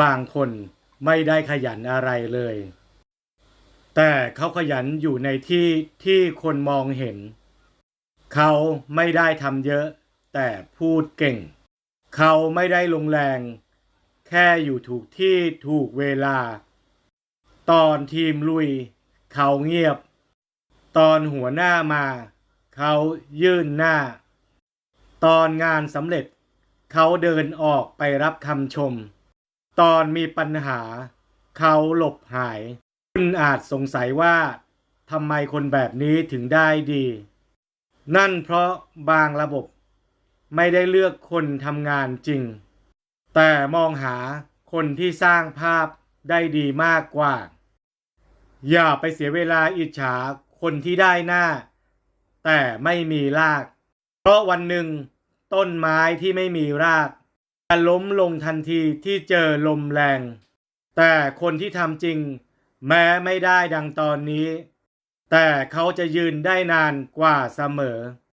บางคนไม่ได้ขยันอะไรเลย แต่เขาขยันอยู่ในที่ที่คนมองเห็น เขาไม่ได้ทำเยอะ แต่พูดเก่ง เขาไม่ได้ลงแรง แค่อยู่ถูกที่ถูกเวลา ตอนทีมลุย เขาเงียบ ตอนหัวหน้ามา เขายื่นหน้า ตอนงานสำเร็จ เขาเดินออกไปรับคำชม ตอนมีปัญหา เขาหลบหาย คุณอาจสงสัยว่าทำไมคนแบบนี้ถึงได้ดี นั่นเพราะบางระบบ ไม่ได้เลือกคนทำงานจริง แต่มองหาคนที่สร้างภาพได้ดีมากกว่า อย่าไปเสียเวลาอิจฉาคนที่ได้หน้า แต่ไม่มีราก เพราะวันหนึ่งต้นไม้ที่ไม่มีราก ล้มลงทันทีที่เจอลมแรง แต่คนที่ทำจริง แม้ไม่ได้ดังตอนนี้ แต่เขาจะยืนได้นานกว่าเสมอ